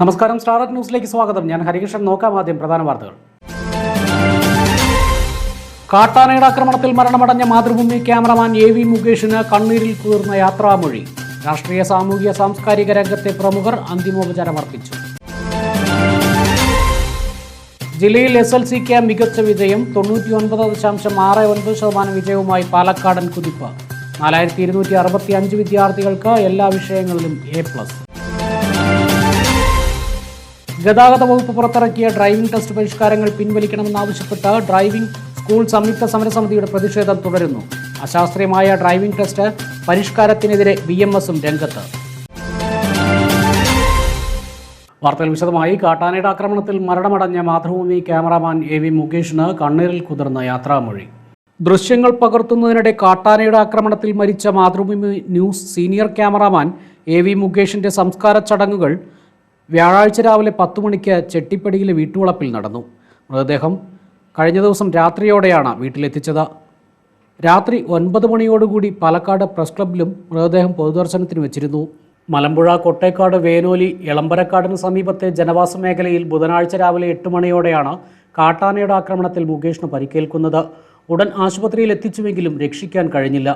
നമസ്കാരം. സ്റ്റാർട്ട് ന്യൂസിലേക്ക് സ്വാഗതം. ഞാൻ ഹരികൃഷ്ണൻ. നോക്കാം ആദ്യം പ്രധാന വാർത്തകൾ. കാട്ടാനയുടെ ആക്രമണത്തിൽ മരണമടഞ്ഞ മാതൃഭൂമി ക്യാമറമാൻ എ വി മുകേഷിന് കണ്ണീരിൽ കുതിർന്ന യാത്രാമൊഴി. രാഷ്ട്രീയ സാമൂഹിക സാംസ്കാരിക രംഗത്തെ പ്രമുഖർ അന്തിമോപചാരമർപ്പിച്ചു ജില്ലയിൽ എസ് എൽ സിക്ക് മികച്ച വിജയം. തൊണ്ണൂറ്റി ഒൻപത് ദശാംശം ആറ് ഒൻപത് ശതമാനം വിജയവുമായി പാലക്കാടൻ കുതിപ്പ്. നാലായിരത്തി ഇരുന്നൂറ്റി അറുപത്തി അഞ്ച് വിദ്യാർത്ഥികൾക്ക് എല്ലാ വിഷയങ്ങളിലും എ പ്ലസ്. ഗതാഗത വകുപ്പ് പുറത്തിറക്കിയ ഡ്രൈവിംഗ് ടെസ്റ്റ് പരിഷ്കാരങ്ങൾ പിൻവലിക്കണമെന്നാവശ്യപ്പെട്ട് ഡ്രൈവിംഗ് സ്കൂൾ സംയുക്ത സമരസമിതിയുടെ പ്രതിഷേധം തുടരുന്നു. അശാസ്ത്രീയമായ ഡ്രൈവിംഗ് ടെസ്റ്റ് പരിഷ്കാരത്തിനെതിരെ ബി എം എസും രംഗത്ത്. വാർത്തകൾ വിശദമായി. കാട്ടാനയുടെ ആക്രമണത്തിൽ മരണമടഞ്ഞ മാതൃഭൂമി ക്യാമറാമാൻ എ വി മുകേഷിന് കണ്ണീരിൽ കുതിർന്ന യാത്രാമൊഴി. ദൃശ്യങ്ങൾ പകർത്തുന്നതിനിടെ കാട്ടാനയുടെ ആക്രമണത്തിൽ മരിച്ച Mathrubhumi news senior cameraman A V മുകേഷിന്റെ സംസ്കാര ചടങ്ങുകൾ വ്യാഴാഴ്ച രാവിലെ പത്തു മണിക്ക് ചെട്ടിപ്പടിയിലെ വീട്ടുവളപ്പിൽ നടന്നു. മൃതദേഹം കഴിഞ്ഞ ദിവസം രാത്രിയോടെയാണ് വീട്ടിലെത്തിച്ചത്. രാത്രി ഒൻപത് മണിയോടുകൂടി പാലക്കാട് പ്രസ് ക്ലബിലും മൃതദേഹം പൊതുദർശനത്തിന് വെച്ചിരുന്നു. മലമ്പുഴ കൊട്ടേക്കാട് വേനോലി എളമ്പരക്കാടിന് സമീപത്തെ ജനവാസ മേഖലയിൽ ബുധനാഴ്ച രാവിലെ എട്ട് മണിയോടെയാണ് കാട്ടാനയുടെ ആക്രമണത്തിൽ മുകേഷിന് പരിക്കേൽക്കുന്നത്. ഉടൻ ആശുപത്രിയിൽ എത്തിച്ചുവെങ്കിലും രക്ഷിക്കാൻ കഴിഞ്ഞില്ല.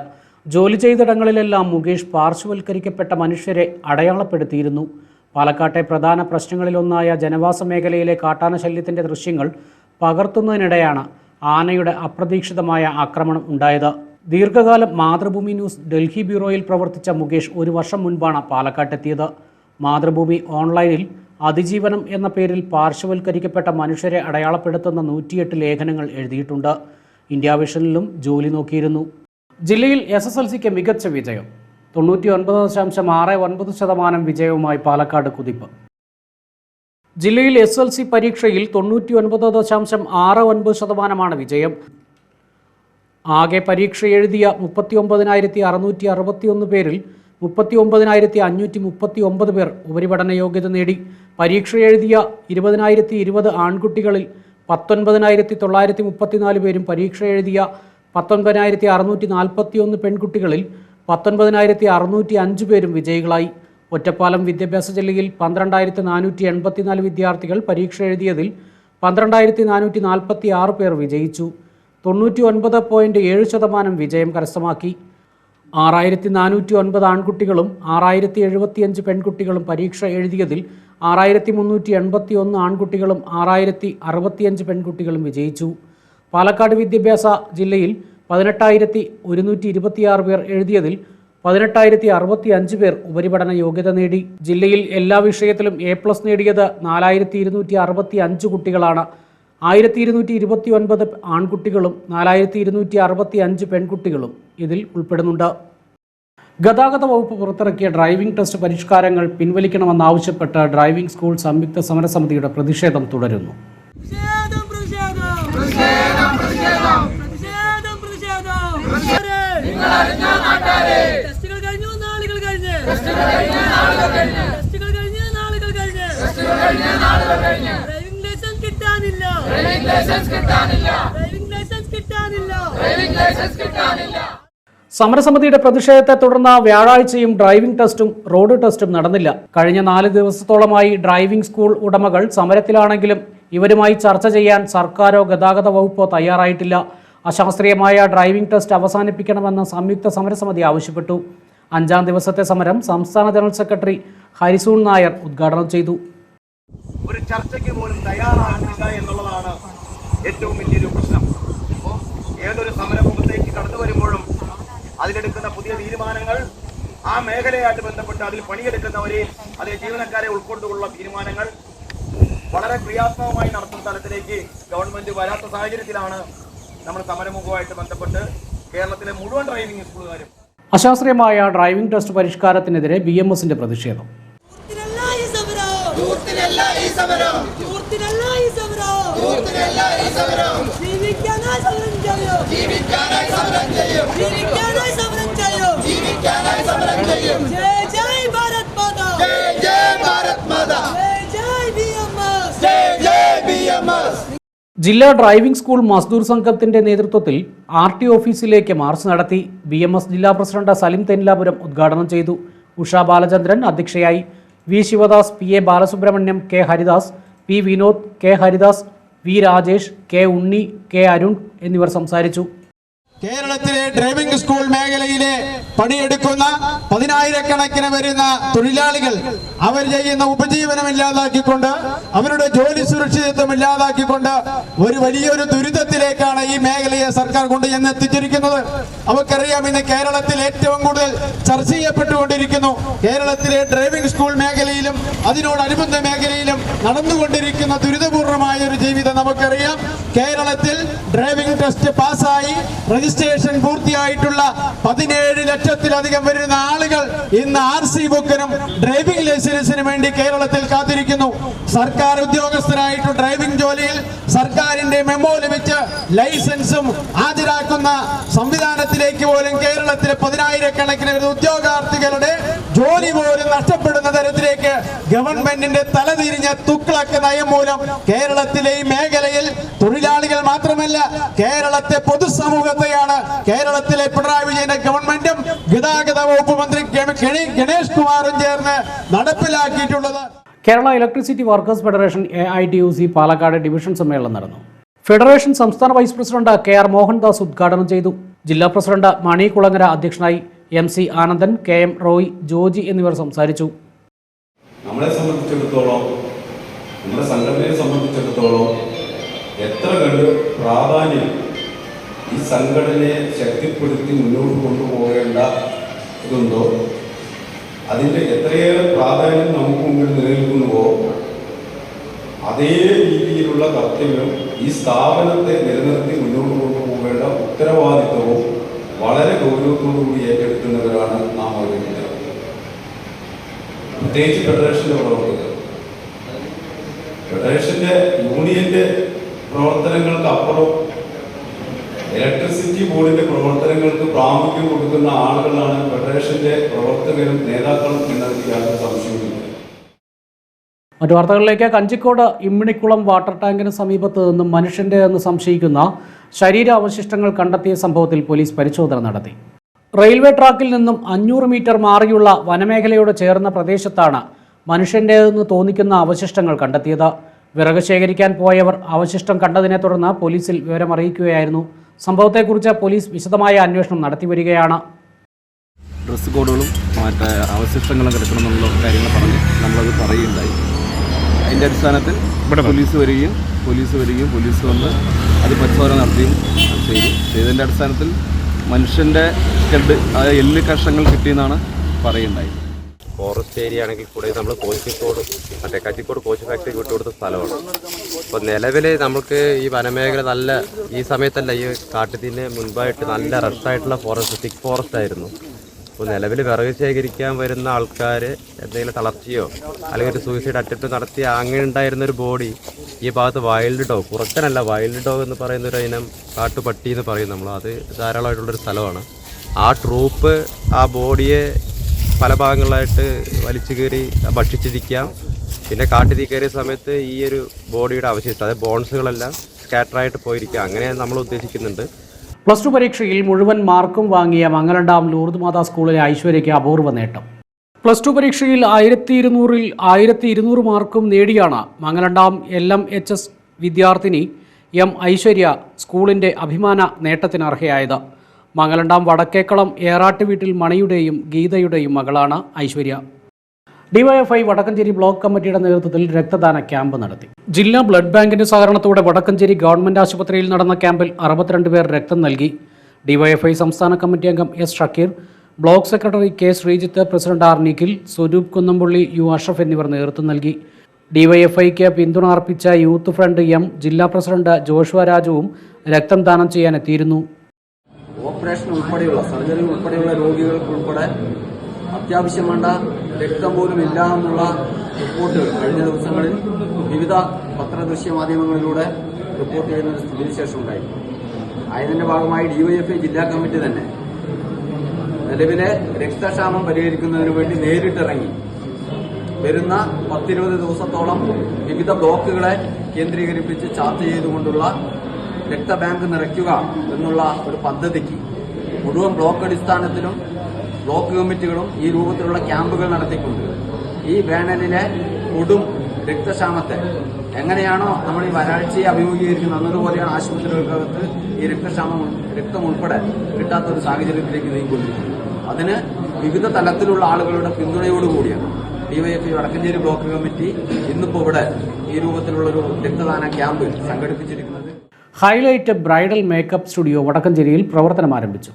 ജോലി ചെയ്തിടങ്ങളിലെല്ലാം മുകേഷ് പാർശ്വവൽക്കരിക്കപ്പെട്ട മനുഷ്യരെ അടയാളപ്പെടുത്തിയിരുന്നു. പാലക്കാട്ടെ പ്രധാന പ്രശ്നങ്ങളിലൊന്നായ ജനവാസ മേഖലയിലെ കാട്ടാന ശല്യത്തിന്റെ ദൃശ്യങ്ങൾ പകർത്തുന്നതിനിടെയാണ് ആനയുടെ അപ്രതീക്ഷിതമായ ആക്രമണം ഉണ്ടായത്. ദീർഘകാലം മാതൃഭൂമി ന്യൂസ് ഡൽഹി ബ്യൂറോയിൽ പ്രവർത്തിച്ച മുകേഷ് ഒരു വർഷം മുൻപാണ് പാലക്കാട്ടെത്തിയത്. മാതൃഭൂമി ഓൺലൈനിൽ അതിജീവനം എന്ന പേരിൽ പാർശ്വവൽക്കരിക്കപ്പെട്ട മനുഷ്യരെ അടയാളപ്പെടുത്തുന്ന നൂറ്റിയെട്ട് ലേഖനങ്ങൾ എഴുതിയിട്ടുണ്ട്. ഇന്ത്യ വിഷനിലും ജോലി നോക്കിയിരുന്നു. ജില്ലയിൽ എസ് എസ് എൽ സിക്ക് മികച്ച വിജയം. തൊണ്ണൂറ്റി ഒൻപത് ദശാംശം ആറ് ഒൻപത് ശതമാനം വിജയവുമായി പാലക്കാട് കുതിപ്പ്. ജില്ലയിൽ എസ് എൽ സി പരീക്ഷയിൽ തൊണ്ണൂറ്റി ഒൻപത് ദശാംശം ആറ് ഒൻപത് ശതമാനമാണ് വിജയം. ആകെ പരീക്ഷ എഴുതിയ മുപ്പത്തി ഒമ്പതിനായിരത്തി അറുന്നൂറ്റി അറുപത്തി ഒന്ന് പേരിൽ മുപ്പത്തി ഒമ്പതിനായിരത്തി അഞ്ഞൂറ്റി മുപ്പത്തി ഒമ്പത് പേർ ഉപരിപഠന യോഗ്യത നേടി. പരീക്ഷ എഴുതിയ ഇരുപതിനായിരത്തി ഇരുപത് ആൺകുട്ടികളിൽ പത്തൊൻപതിനായിരത്തി തൊള്ളായിരത്തി മുപ്പത്തിനാല് പേരും പരീക്ഷ എഴുതിയ പത്തൊൻപതിനായിരത്തി അറുന്നൂറ്റി നാൽപ്പത്തി ഒന്ന് പെൺകുട്ടികളിൽ പത്തൊൻപതിനായിരത്തി അറുന്നൂറ്റി അഞ്ച് പേരും വിജയികളായി. ഒറ്റപ്പാലം വിദ്യാഭ്യാസ ജില്ലയിൽ പന്ത്രണ്ടായിരത്തി നാനൂറ്റി എൺപത്തിനാല് വിദ്യാർത്ഥികൾ പരീക്ഷ എഴുതിയതിൽ പന്ത്രണ്ടായിരത്തി നാനൂറ്റി നാൽപ്പത്തി ആറ് പേർ വിജയിച്ചു. തൊണ്ണൂറ്റി ഒൻപത് പോയിന്റ് ഏഴ് ശതമാനം വിജയം കരസ്ഥമാക്കി. ആറായിരത്തി നാനൂറ്റി ഒൻപത് ആൺകുട്ടികളും ആറായിരത്തി എഴുപത്തിയഞ്ച് പെൺകുട്ടികളും പരീക്ഷ എഴുതിയതിൽ ആറായിരത്തി മുന്നൂറ്റി എൺപത്തി ഒന്ന് ആൺകുട്ടികളും ആറായിരത്തി അറുപത്തിയഞ്ച് പെൺകുട്ടികളും വിജയിച്ചു. പാലക്കാട് വിദ്യാഭ്യാസ ജില്ലയിൽ പതിനെട്ടായിരത്തി ഒരുന്നൂറ്റി ഇരുപത്തിയാറ് പേർ എഴുതിയതിൽ പതിനെട്ടായിരത്തി അറുപത്തി അഞ്ച് പേർ ഉപരിപഠന യോഗ്യത നേടി. ജില്ലയിൽ എല്ലാ വിഷയത്തിലും എ പ്ലസ് നേടിയത് നാലായിരത്തി ഇരുന്നൂറ്റി അറുപത്തി അഞ്ച് കുട്ടികളാണ്. ആയിരത്തി ഇരുന്നൂറ്റി ഇരുപത്തി ഒൻപത് ആൺകുട്ടികളും നാലായിരത്തി ഇരുന്നൂറ്റി അറുപത്തി അഞ്ച് പെൺകുട്ടികളും ഇതിൽ ഉൾപ്പെടുന്നുണ്ട്. ഗതാഗത വകുപ്പ് പുറത്തിറക്കിയ ഡ്രൈവിംഗ് ടെസ്റ്റ് പരിഷ്കാരങ്ങൾ പിൻവലിക്കണമെന്നാവശ്യപ്പെട്ട് ഡ്രൈവിംഗ് സ്കൂൾ സംയുക്ത സമരസമിതിയുടെ പ്രതിഷേധം തുടരുന്നു പ്രതിഷേധം പ്രതിഷേധം പ്രതിഷേധം പ്രതിഷേധം പ്രതിഷേധം പ്രതിഷേധം ടെസ്റ്റുകൾ ടെസ്റ്റുകൾ ഡ്രൈവിംഗ് ലൈസൻസ് കിട്ടാനില്ല ഡ്രൈവിംഗ് ലൈസൻസ് കിട്ടാനില്ല. ഡ്രൈവിംഗ് ലൈസൻസ് കിട്ടാനില്ല. സമരസമിതിയുടെ പ്രതിഷേധത്തെ തുടർന്ന് വ്യാഴാഴ്ചയും ഡ്രൈവിംഗ് ടെസ്റ്റും റോഡ് ടെസ്റ്റും നടന്നില്ല. കഴിഞ്ഞ നാല് ദിവസത്തോളമായി ഡ്രൈവിംഗ് സ്കൂൾ ഉടമകൾ സമരത്തിലാണെങ്കിലും ഇവരുമായി ചർച്ച ചെയ്യാൻ സർക്കാരോ ഗതാഗത വകുപ്പോ തയ്യാറായിട്ടില്ല. അശാസ്ത്രീയമായ ഡ്രൈവിംഗ് ടെസ്റ്റ് അവസാനിപ്പിക്കണമെന്ന് സംയുക്ത സമരസമിതി ആവശ്യപ്പെട്ടു. അഞ്ചാം ദിവസത്തെ സമരം സംസ്ഥാന ജനറൽ സെക്രട്ടറി ഹരിസൂൺ നായർ ഉദ്ഘാടനം ചെയ്തു. ഒരു ചർച്ചയ്ക്ക് പോലും തയ്യാറാകുന്നില്ല എന്നുള്ളതാണ് ഏറ്റവും വലിയൊരു പ്രശ്നം. ഏതൊരു സമരമുഖത്തേക്ക് കടന്നു വരുമ്പോഴും അതിലെടുക്കുന്ന പുതിയ തീരുമാനങ്ങൾ ആ മേഖലയായിട്ട് ബന്ധപ്പെട്ട് അതിൽ പണിയെടുക്കുന്നവരെ അതിലെ ജീവനക്കാരെ ഉൾക്കൊണ്ടുള്ള തീരുമാനങ്ങൾ വളരെ ക്രിയാത്മകമായി നടത്തുന്ന തലത്തിലേക്ക് ഗവൺമെന്റ് വരാത്ത സാഹചര്യത്തിലാണ് നമ്മൾ സമരമുഖവുമായിട്ട് ബന്ധപ്പെട്ട് കേരളത്തിലെ മുഴുവൻ ഡ്രൈവിംഗ് സ്കൂളുകാരും അശാസ്ത്രീയമായ ഡ്രൈവിംഗ് ടെസ്റ്റ് പരിഷ്കാരത്തിനെതിരെ ബി എം എസിന്റെ പ്രതിഷേധം. ജീവിക്കാനായി സമരം ചെയ്യും. ജില്ലാ ഡ്രൈവിംഗ് സ്കൂൾ മസ്ദൂർ സംഘത്തിന്റെ നേതൃത്വത്തിൽ ആർ ടി ഓഫീസിലേക്ക് മാർച്ച് നടത്തി ബി എം എസ് ജില്ലാ പ്രസിഡന്റ് സലിം തെന്നിലാപുരം ഉദ്ഘാടനം ചെയ്തു. ഉഷ ബാലചന്ദ്രൻ അധ്യക്ഷയായി. V Sivadas P A Balasubramaniam K Haridas P Vinod K Haridas V Rajesh K Unni K Arun എന്നിവർ സംസാരിച്ചു. കേരളത്തിലെ ഡ്രൈവിംഗ് സ്കൂൾ മേഖലയിലെ പണിയെടുക്കുന്ന പതിനായിരക്കണക്കിന് വരുന്ന തൊഴിലാളികൾ അവർ ചെയ്യുന്ന ഉപജീവനം ഇല്ലാതാക്കിക്കൊണ്ട് അവരുടെ ജോലി സുരക്ഷിതത്വം ഇല്ലാതാക്കിക്കൊണ്ട് ഒരു വലിയൊരു ദുരിതത്തിലേക്കാണ് ഈ മേഖലയെ സർക്കാർ കൊണ്ട് ചെന്ന് എത്തിച്ചിരിക്കുന്നത്. അവർക്കറിയാം ഇന്ന് കേരളത്തിൽ ഏറ്റവും കൂടുതൽ ചർച്ച ചെയ്യപ്പെട്ടുകൊണ്ടിരിക്കുന്നു. കേരളത്തിലെ ഡ്രൈവിംഗ് സ്കൂൾ മേഖലയിലും അതിനോടനുബന്ധ മേഖലയിലും നടന്നുകൊണ്ടിരിക്കുന്ന ദുരിതപൂർണമായ ഒരു ജീവിതം നമുക്കറിയാം. കേരളത്തിൽ ഡ്രൈവിംഗ് ടെസ്റ്റ് പാസ്സായി രജിസ്ട്രേഷൻ പൂർത്തിയായിട്ടുള്ള പതിനേഴ് ലക്ഷത്തിലധികം വരുന്ന ആളുകൾ ഇന്ന് ആർ സി ബുക്കിനും ഡ്രൈവിംഗ് ലൈസൻസിനും വേണ്ടി കേരളത്തിൽ കാത്തിരിക്കുന്നു. സർക്കാർ ഉദ്യോഗസ്ഥരായിട്ട് ഡ്രൈവിംഗ് ജോലിയിൽ സർക്കാരിന്റെ മെമ്മോ ലഭിച്ച് ലൈസൻസും ഹാജരാക്കുന്ന സംവിധാനത്തിലേക്ക് പോലും കേരളത്തിലെ പതിനായിരക്കണക്കിന് ഉദ്യോഗാർത്ഥികളുടെ ജോലി പോലും നഷ്ടപ്പെടുന്ന തരത്തിലേക്ക് ഗവൺമെന്റിന്റെ തലതിരിഞ്ഞ തുക്കളക്ക് നയം മൂലം കേരളത്തിലെ ഈ മേഖലയിൽ തൊഴിലാളികൾ മാത്രമല്ല കേരളത്തെ പൊതുസമൂഹത്തെയാണ് കേരളത്തിലെ പിണറായി വിജയന്റെ ഗവൺമെന്റും ഗതാഗത വകുപ്പ് മന്ത്രി ഗണ- ഗണേ- ഗണേഷ് കുമാറും ചേർന്ന് നടപ്പിലാക്കിയിട്ടുള്ളത്. Kerala electricity workers federation A I T U C Palakkad division സമ്മേളനം നടന്നു. ഫെഡറേഷൻ സംസ്ഥാന vice president K R Mohandas ഉദ്ഘാടനം ചെയ്തു. ജില്ലാ പ്രസിഡന്റ് മണി കുളങ്ങര അധ്യക്ഷനായി M C Anandan K M Roy Joji എന്നിവർ സംസാരിച്ചു. നമ്മളെ സംബന്ധിച്ചിടത്തോളം നമ്മുടെ സംഘടനയെ സംബന്ധിച്ചിടത്തോളം എത്ര കണ്ട് പ്രാധാന്യം ഈ സംഘടനയെ ശക്തിപ്പെടുത്തി മുന്നോട്ട് കൊണ്ടുപോകേണ്ട ഇതുണ്ടോ? അതിന്റെ എത്രയേറെ പ്രാധാന്യം നമുക്ക് മുമ്പിൽ നിലനിൽക്കുന്നുവോ? അതേ രീതിയിലുള്ള കർത്തവ്യം ഈ സ്ഥാപനത്തെ നിലനിർത്തി മുന്നോട്ട് കൊണ്ടുപോകേണ്ട ഉത്തരവാദിത്വവും വളരെ ഗൗരവത്തോടു കൂടി ഏറ്റെടുക്കുന്നവരാണ് നാം ഓരോരുത്തരും. പ്രത്യേകിച്ച് ഫെഡറേഷന്റെ പ്രവർത്തകർ. ഫെഡറേഷന്റെ യൂണിയന്റെ പ്രവർത്തനങ്ങൾക്ക് അപ്പുറം ഇലക്ട്രിസിറ്റി ബോർഡിന്റെ പ്രവർത്തനങ്ങൾക്ക് പ്രാമുഖ്യം കൊടുക്കുന്ന ആളുകളാണ് ഫെഡറേഷന്റെ പ്രവർത്തകരും നേതാക്കളും എന്നതിൽ യാതൊരു സംശയവുമില്ല. മറ്റു വാർത്തകളിലേക്ക് കഞ്ചിക്കോട് ഇമ്മിണിക്കുളം വാട്ടർ ടാങ്കിന് സമീപത്ത് നിന്നും മനുഷ്യന്റെ എന്ന് സംശയിക്കുന്ന ശരീരാവശിഷ്ടങ്ങൾ കണ്ടെത്തിയ സംഭവത്തിൽ പോലീസ് പരിശോധന നടത്തി. റെയിൽവേ ട്രാക്കിൽ നിന്നും അഞ്ഞൂറ് മീറ്റർ മാറിയുള്ള വനമേഖലയോട് ചേർന്ന പ്രദേശത്താണ് മനുഷ്യന്റേതെന്ന് തോന്നിക്കുന്ന അവശിഷ്ടങ്ങൾ കണ്ടെത്തിയത്. വിറക് ശേഖരിക്കാൻ പോയവർ അവശിഷ്ടം കണ്ടതിനെ തുടർന്ന് പോലീസിൽ വിവരമറിയിക്കുകയായിരുന്നു സംഭവത്തെക്കുറിച്ച് പോലീസ് വിശദമായ അന്വേഷണം നടത്തിവരികയാണ്. ഡ്രസ് കോഡുകളും മറ്റേ അവശിഷ്ടങ്ങളും കിടക്കണമെന്നുള്ള കാര്യങ്ങൾ പറഞ്ഞ് നമ്മളത് പറയുകയുണ്ടായി. അതിന്റെ അടിസ്ഥാനത്തിൽ ഇവിടെ പോലീസ് വരികയും പോലീസ് വരികയും പോലീസ് വന്ന് അത് പരിശോധന നടത്തുകയും ചെയ്തു. ചെയ്തതിന്റെ അടിസ്ഥാനത്തിൽ മനുഷ്യന്റെ സ്റ്റഡ് ആ എല്ല് കഷ്ണങ്ങൾ കിട്ടിയെന്നാണ് പറയുണ്ടായി ഫോറസ്റ്റ് ഏരിയ ആണെങ്കിൽ കൂടെ നമ്മൾ കോച്ചിക്കോട് മറ്റേ കച്ചിക്കോട് കോച്ച് ഫാക്ടറി വിട്ടുകൊടുത്ത സ്ഥലമാണ്. അപ്പോൾ നിലവിൽ നമുക്ക് ഈ വനമേഖല നല്ല ഈ സമയത്തല്ല ഈ കാട്ടുതീന് മുൻപായിട്ട് നല്ല റഷായിട്ടുള്ള ഫോറസ്റ്റ് തിക് ഫോറസ്റ്റ് ആയിരുന്നു. അപ്പോൾ നിലവിൽ വിറക് ശേഖരിക്കാൻ വരുന്ന ആൾക്കാർ എന്തെങ്കിലും തളർച്ചയോ അല്ലെങ്കിൽ ഒരു സൂയിസൈഡ് അറ്റംപ്റ്റ് നടത്തിയ അങ്ങനെ ഉണ്ടായിരുന്ന ഒരു ബോഡി ഈ ഭാഗത്ത് വൈൽഡ് ഡോഗ് കുറച്ചനല്ല വൈൽഡ് ഡോഗ് എന്ന് പറയുന്ന ഒരു ഇനം കാട്ടുപട്ടി എന്ന് പറയും നമ്മൾ. അത് ധാരാളമായിട്ടുള്ളൊരു സ്ഥലമാണ്. ആ ട്രൂപ്പ് ആ ബോഡിയെ പല ഭാഗങ്ങളിലായിട്ട് വലിച്ചു കയറി ഭക്ഷിച്ചിരിക്കാം പിന്നെ കാട്ടുതീ കയറിയ സമയത്ത് ഈ ഒരു ബോഡിയുടെ അവശിഷ്ടം അതായത് ബോൺസുകളെല്ലാം സ്കാറ്ററായിട്ട് പോയിരിക്കുക. അങ്ങനെ നമ്മൾ ഉദ്ദേശിക്കുന്നുണ്ട്. പ്ലസ് ടു പരീക്ഷയിൽ മുഴുവൻ മാർക്കും വാങ്ങിയ മംഗലണ്ടാം ലൂർദ് മാതാ സ്കൂളിലെ ഐശ്വര്യയ്ക്ക് അപൂർവ നേട്ടം. പ്ലസ് ടു പരീക്ഷയിൽ ആയിരത്തി ഇരുന്നൂറിൽ ആയിരത്തി ഇരുന്നൂറ് മാർക്കും നേടിയാണ് Mangalamdam L M H S വിദ്യാർത്ഥിനി എം ഐശ്വര്യ സ്കൂളിന്റെ അഭിമാന നേട്ടത്തിന് അർഹയായത്. മംഗലണ്ടാം വടക്കേക്കളം ഏറാട്ട് വീട്ടിൽ മണിയുടെയും ഗീതയുടെയും മകളാണ് ഐശ്വര്യ. ഡിവൈഎഫ്ഐ വടക്കഞ്ചേരി ബ്ലോക്ക് കമ്മിറ്റിയുടെ നേതൃത്വത്തിൽ രക്തദാന ക്യാമ്പ് നടത്തി. ജില്ലാ ബ്ലഡ് ബാങ്കിന്റെ സഹകരണത്തോടെ വടക്കഞ്ചേരി ഗവൺമെന്റ് ആശുപത്രിയിൽ നടന്ന ക്യാമ്പിൽ അറുപത്തിരണ്ട് പേർ രക്തം നൽകി. ഡിവൈഎഫ്ഐ സംസ്ഥാന കമ്മിറ്റി അംഗം S Shakir block secretary K Sreejith president R Nikhil Swaroop Kunnampally U Ashraf എന്നിവർ നേതൃത്വം നൽകി. ഡിവൈഎഫ്ഐക്ക് പിന്തുണ അർപ്പിച്ച യൂത്ത് ഫ്രണ്ട് എം ജില്ലാ പ്രസിഡന്റ് ജോഷുവ രാജുവും രക്തം ദാനം ചെയ്യാനെത്തിയിരുന്നു. ഓപ്പറേഷൻ ഉൾപ്പെടെയുള്ള സർജറി ഉൾപ്പെടെയുള്ള രോഗികൾക്ക് ഉൾപ്പെടെ അത്യാവശ്യം വേണ്ട രക്തം പോലും ഇല്ല എന്നുള്ള റിപ്പോർട്ടുകൾ കഴിഞ്ഞ ദിവസങ്ങളിൽ വിവിധ പത്രദൃശ്യ മാധ്യമങ്ങളിലൂടെ റിപ്പോർട്ട് ചെയ്യുന്ന ഒരു സ്ഥിതിവിശേഷം ഉണ്ടായി. അതിന്റെ ഭാഗമായി ഡിവൈഎഫ്ഐ ജില്ലാ കമ്മിറ്റി തന്നെ നിലവിലെ രക്തക്ഷാമം പരിഹരിക്കുന്നതിന് വേണ്ടി നേരിട്ടിറങ്ങി. വരുന്ന പത്തിരുപത് ദിവസത്തോളം വിവിധ ബ്ലോക്കുകളെ കേന്ദ്രീകരിപ്പിച്ച് ചർച്ച ചെയ്തുകൊണ്ടുള്ള രക്തബാങ്ക് നിറയ്ക്കുക എന്നുള്ള ഒരു പദ്ധതിക്ക് മുഴുവൻ ബ്ലോക്ക് അടിസ്ഥാനത്തിലും ബ്ലോക്ക് കമ്മിറ്റികളും ഈ രൂപത്തിലുള്ള ക്യാമ്പുകൾ നടത്തിക്കൊണ്ട് ഈ വേനലിലെ കൊടും രക്തക്ഷാമത്തെ എങ്ങനെയാണോ നമ്മൾ ഈ വരാഴ്ചയെ അഭിമുഖീകരിക്കുന്നത് എന്നതുപോലെയാണ് ആശുപത്രികൾക്കകത്ത് ഈ രക്തക്ഷാമം രക്തം ഉൾപ്പെടെ കിട്ടാത്ത ഒരു സാഹചര്യത്തിലേക്ക് നീങ്ങിക്കൊണ്ടിരിക്കുന്നത്. അതിന് വിവിധ തലത്തിലുള്ള ആളുകളുടെ പിന്തുണയോടുകൂടിയാണ് ഡിവൈഎഫ്ഐ വടക്കഞ്ചേരി ബ്ലോക്ക് കമ്മിറ്റി ഇന്നിപ്പോൾ ഇവിടെ ഈ രൂപത്തിലുള്ളൊരു രക്തദാന ക്യാമ്പ് സംഘടിപ്പിച്ചിരിക്കുന്നത്. ഹൈലൈറ്റ് ബ്രൈഡൽ മേക്കപ്പ് സ്റ്റുഡിയോ വടക്കഞ്ചേരിയിൽ പ്രവർത്തനം ആരംഭിച്ചു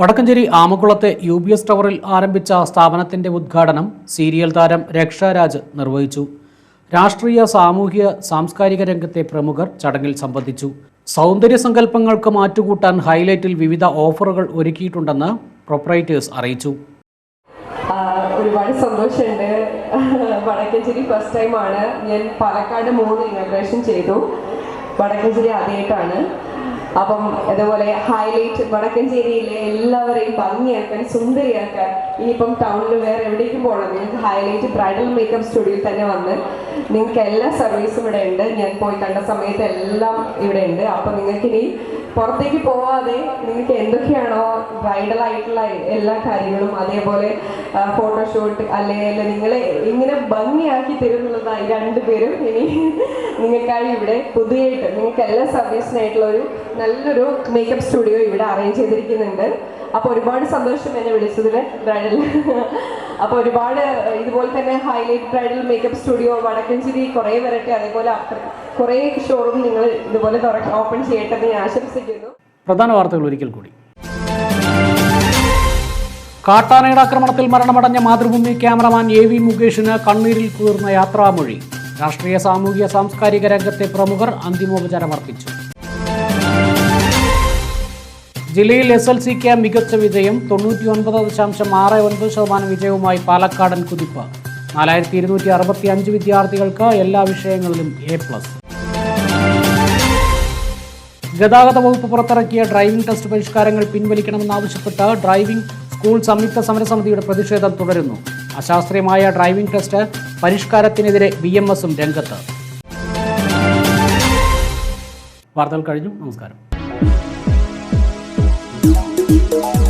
വടക്കഞ്ചേരി ആമക്കുളത്തെ യു ബി എസ് ടവറിൽ ആരംഭിച്ച സ്ഥാപനത്തിന്റെ ഉദ്ഘാടനം സീരിയൽ താരം രക്ഷാരാജ് നിർവഹിച്ചു. രാഷ്ട്രീയ സാമൂഹിക സാംസ്കാരിക രംഗത്തെ പ്രമുഖർ ചടങ്ങിൽ സംബന്ധിച്ചു. സൗന്ദര്യ സങ്കല്പങ്ങൾക്ക് മാറ്റുകൂട്ടാൻ ഹൈലൈറ്റിൽ വിവിധ ഓഫറുകൾ ഒരുക്കിയിട്ടുണ്ടെന്ന് പ്രൊപ്പറേറ്റേഴ്സ് അറിയിച്ചു. ഒരുപാട് സന്തോഷമുണ്ട്. വടക്കഞ്ചേരി ഫസ്റ്റ് ടൈമാണ്. ഞാൻ പാലക്കാട് മൂന്ന് ഇനോഗ്രേഷൻ ചെയ്തു. വടക്കഞ്ചേരി ആദ്യമായിട്ടാണ്. അപ്പം ഇതുപോലെ ഹൈലൈറ്റ് വടക്കഞ്ചേരിയിലെ എല്ലാവരെയും ഭംഗിയാക്കാൻ സുന്ദരിയാക്കാൻ ഇനിയിപ്പം ടൗണിൽ വേറെ എവിടേക്കും പോകണം. നിങ്ങൾക്ക് ഹൈലൈറ്റ് ബ്രൈഡൽ മേക്കപ്പ് സ്റ്റുഡിയോയിൽ തന്നെ വന്ന് നിങ്ങൾക്ക് എല്ലാ സർവീസും ഇവിടെ ഉണ്ട്. ഞാൻ പോയി കണ്ട സമയത്ത് എല്ലാം ഇവിടെ ഉണ്ട്. അപ്പം നിങ്ങൾക്ക് ഇനി പുറത്തേക്ക് പോവാതെ നിങ്ങൾക്ക് എന്തൊക്കെയാണോ ബ്രൈഡൽ ആയിട്ടുള്ള എല്ലാ കാര്യങ്ങളും അതേപോലെ ഫോട്ടോഷൂട്ട് അല്ലെങ്കിൽ നിങ്ങളെ ഇങ്ങനെ ഭംഗിയാക്കി തരുന്നുള്ളതായി രണ്ടുപേരും ഇനി നിങ്ങൾക്കായി ഇവിടെ പുതിയായിട്ട് നിങ്ങൾക്ക് എല്ലാ സർവീസിനായിട്ടുള്ള ഒരു നല്ലൊരു മേക്കപ്പ് സ്റ്റുഡിയോ ഇവിടെ അറേഞ്ച് ചെയ്തിരിക്കുന്നുണ്ട്. അപ്പോൾ ഒരുപാട് സന്തോഷം എന്നെ വിളിച്ചതിൽ ബ്രൈഡൽ. അപ്പോൾ ഒരുപാട് ഇതുപോലെ തന്നെ highlight bridal makeup studio Vadakkanchery കുറേ വരട്ടെ അതേപോലെ കുറെ ഷോറൂം നിങ്ങൾ ഇതുപോലെ ഓപ്പൺ ചെയ്യട്ടെ ഞാൻ ആശംസിക്കുന്നു. പ്രധാന വാർത്തകൾ ഒരിക്കൽ കൂടി. കാട്ടാനയുടെ ആക്രമണത്തിൽ മരണമടഞ്ഞ മാതൃഭൂമി ക്യാമറമാൻ എ വി മുകേഷിന് കണ്ണീരിൽ കുതിർന്ന യാത്രാമൊഴി. രാഷ്ട്രീയ സാമൂഹിക സാംസ്കാരിക രംഗത്തെ പ്രമുഖർ അന്തിമോപചാരമർപ്പിച്ചു ജില്ലയിൽ എസ് എൽ സിക്ക് മികച്ച വിജയം തൊണ്ണൂറ്റി ഒൻപത് ദശാംശം ആറ് ഒൻപത് ശതമാനം വിജയവുമായി പാലക്കാടൻ കുതിപ്പ്. നാലായിരത്തി ഇരുന്നൂറ്റി അറുപത്തി അഞ്ച് വിദ്യാർത്ഥികൾക്ക് എല്ലാ വിഷയങ്ങളിലും എ പ്ലസ്. ഗതാഗത വകുപ്പ് പുറത്തിറക്കിയ ഡ്രൈവിംഗ് ടെസ്റ്റ് പരിഷ്കാരങ്ങൾ പിൻവലിക്കണമെന്നാവശ്യപ്പെട്ട് ഡ്രൈവിംഗ് സ്കൂൾ സംയുക്ത സമരസമിതിയുടെ പ്രതിഷേധം തുടരുന്നു. അശാസ്ത്രീയമായ ഡ്രൈവിംഗ് ടെസ്റ്റ് പരിഷ്കാരത്തിനെതിരെ ബി എം എസും രംഗത്ത്. വാർത്തകൾ കഴിഞ്ഞു. നമസ്കാരം. thank you.